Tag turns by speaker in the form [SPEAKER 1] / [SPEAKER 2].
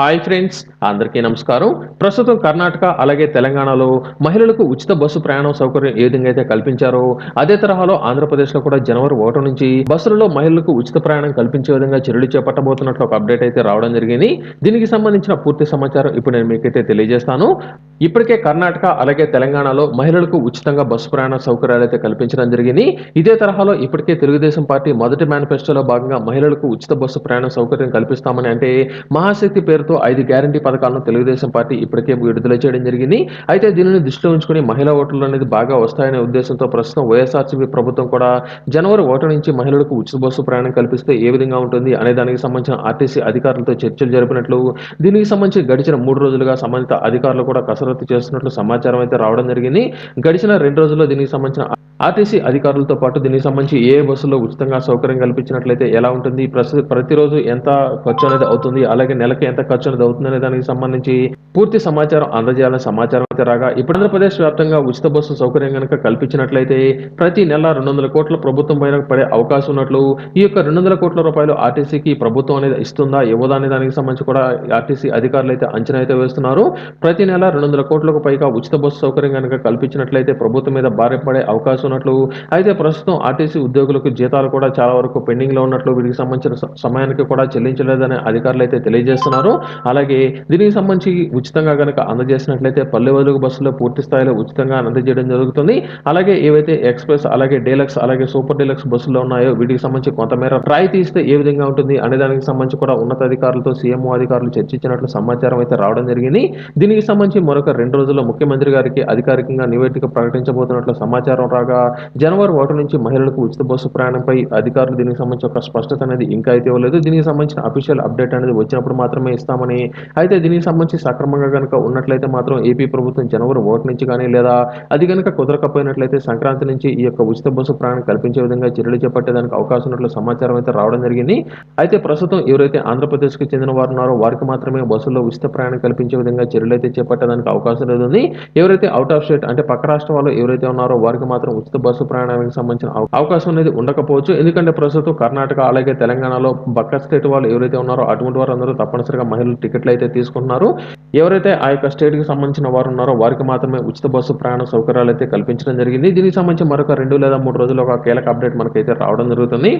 [SPEAKER 1] Hi friends అందరికీ నమస్కారం. ప్రస్తుతం కర్ణాటక అలాగే తెలంగాణలో మహిళలకు ఉచిత బస్సు ప్రయాణం సౌకర్యం ఏ విధంగా అయితే కల్పించారో అదే తరహాలో ఆంధ్రప్రదేశ్లో కూడా జనవరి ఒకటి నుంచి బస్సులలో మహిళలకు ఉచిత ప్రయాణం కల్పించే విధంగా చర్యలు చేపట్టబోతున్నట్లు ఒక అప్డేట్ అయితే రావడం జరిగింది. దీనికి సంబంధించిన పూర్తి సమాచారం ఇప్పుడు నేను మీకైతే తెలియజేస్తాను. ఇప్పటికే కర్ణాటక అలాగే తెలంగాణలో మహిళలకు ఉచితంగా బస్సు ప్రయాణ సౌకర్యాలు అయితే కల్పించడం జరిగింది. ఇదే తరహాలో ఇప్పటికే తెలుగుదేశం పార్టీ మొదటి మేనిఫెస్టోలో భాగంగా మహిళలకు ఉచిత బస్సు ప్రయాణ సౌకర్యం కల్పిస్తామని అంటే మహాశక్తి పేరు పేరుతో ఐదు గ్యారంటీ పథకాలను తెలుగుదేశం పార్టీ ఇప్పటికే విడుదల చేయడం జరిగింది. అయితే దీనిని దృష్టిలో ఉంచుకుని మహిళా ఓటర్లు అనేది బాగా వస్తాయనే ఉద్దేశంతో ప్రస్తుతం వైఎస్ఆర్సీపీ ప్రభుత్వం కూడా జనవరి ఒకటి నుంచి మహిళలకు ఉచిత బస్సు ప్రయాణం కల్పిస్తే ఏ విధంగా ఉంటుంది అనే దానికి సంబంధించిన ఆర్టీసీ అధికారులతో చర్చలు జరిపినట్లు దీనికి సంబంధించి గడిచిన మూడు రోజులుగా సంబంధిత అధికారులు కూడా కసరత్తు చేస్తున్నట్లు సమాచారం అయితే రావడం జరిగింది. గడిచిన రెండు రోజుల్లో దీనికి సంబంధించిన ఆర్టీసీ అధికారులతో పాటు దీనికి సంబంధించి ఏ బస్సులో ఉచితంగా సౌకర్యం కల్పించినట్లయితే ఎలా ఉంటుంది? ప్రస్తుత ప్రతిరోజు ఎంత ఖర్చు అనేది అవుతుంది? అలాగే నెలకి ఎంత ఖర్చు అనేది అవుతుంది అనే దానికి సంబంధించి పూర్తి సమాచారం అందజేయాలని సమాచారం అయితే రాగా ఇప్పుడు ఆంధ్రప్రదేశ్ వ్యాప్తంగా ఉచిత బస్సు సౌకర్యం కనుక కల్పించినట్లయితే ప్రతి నెల రెండు వందల కోట్ల ప్రభుత్వం పైన పడే అవకాశం ఉన్నట్లు ఈ యొక్క రెండు వందల కోట్ల రూపాయలు ఆర్టీసీకి ప్రభుత్వం అనేది ఇస్తుందా ఇవ్వదా అనే దానికి సంబంధించి కూడా ఆర్టీసీ అధికారులు అయితే అంచనా అయితే వేస్తున్నారు. ప్రతి నెల రెండు వందల కోట్లకు పైగా ఉచిత బస్సు సౌకర్యం కనుక కల్పించినట్లయితే ప్రభుత్వం మీద భారీ పడే అవకాశం చేస్తున్నట్లు. అయితే ప్రస్తుతం ఆర్టీసీ ఉద్యోగులకు జీతాలు కూడా చాలా వరకు పెండింగ్లో ఉన్నట్లు వీటికి సంబంధించిన సమయానికి కూడా చెల్లించలేదని అధికారులు అయితే తెలియజేస్తున్నారు. అలాగే దీనికి సంబంధించి ఉచితంగా కనుక అందజేసినట్లయితే పల్లె వెలుగు బస్సులో పూర్తి స్థాయిలో ఉచితంగా అందజేయడం జరుగుతుంది. అలాగే ఏవైతే ఎక్స్ప్రెస్ అలాగే డీలక్స్ అలాగే సూపర్ డీలక్స్ బస్సులు ఉన్నాయో వీటికి సంబంధించి కొంతమేర రాయితీ ఇస్తే ఏ విధంగా ఉంటుంది అనే దానికి సంబంధించి కూడా ఉన్నతాధికారులతో సీఎంఓ అధికారులు చర్చించినట్లు సమాచారం అయితే రావడం జరిగింది. దీనికి సంబంధించి మరొక రెండు రోజుల్లో ముఖ్యమంత్రి గారికి అధికారికంగా నివేదిక ప్రకటించబోతున్నట్లు సమాచారం రాగా జనవరి ఒకటి నుంచి మహిళలకు ఉచిత బస్సు ప్రయాణంపై అధికారులు దీనికి సంబంధించి ఒక స్పష్టత అనేది ఇంకా అయితే ఇవ్వలేదు. దీనికి సంబంధించిన అఫీషియల్ అప్డేట్ అనేది వచ్చినప్పుడు మాత్రమే ఇస్తామని అయితే దీనికి సంబంధించి సక్రమంగా కనుక ఉన్నట్లయితే మాత్రం ఏపీ ప్రభుత్వం జనవరి ఒకటి నుంచి కానీ లేదా అది కనుక కుదరకపోయినట్లయితే సంక్రాంతి నుంచి ఈ యొక్క ఉచిత బస్సు ప్రయాణం కల్పించే విధంగా చర్యలు చేపట్టేదానికి అవకాశం ఉన్నట్లు సమాచారం అయితే రావడం జరిగింది. అయితే ప్రస్తుతం ఎవరైతే ఆంధ్రప్రదేశ్కి చెందిన వారు ఉన్నారో వారికి మాత్రమే బస్సుల్లో ఉచిత ప్రయాణం కల్పించే విధంగా చర్యలు అయితే చేపట్టడానికి అవకాశం లేదు ఎవరైతే అవుట్ ఆఫ్ స్టేట్ అంటే పక్క రాష్ట్ర వాళ్ళు ఎవరైతే ఉన్నారో వారికి మాత్రం ఉచిత బస్సు ప్రయాణానికి సంబంధించిన అవకాశం అనేది ఉండకపోవచ్చు. ఎందుకంటే ప్రస్తుతం కర్ణాటక అలాగే తెలంగాణలో బక్క స్టేట్ వాళ్ళు ఎవరైతే ఉన్నారో అటువంటి వారు అందరూ తప్పనిసరిగా మహిళలు టికెట్లు అయితే తీసుకుంటున్నారు. ఎవరైతే ఆ యొక్క స్టేట్కి సంబంధించిన వారు ఉన్నారో వారికి మాత్రమే ఉచిత బస్సు ప్రయాణ సౌకర్యాలు అయితే కల్పించడం జరిగింది. దీనికి సంబంధించి మరొక రెండు లేదా మూడు రోజుల్లో ఒక కీలక అప్డేట్ మనకైతే రావడం జరుగుతుంది.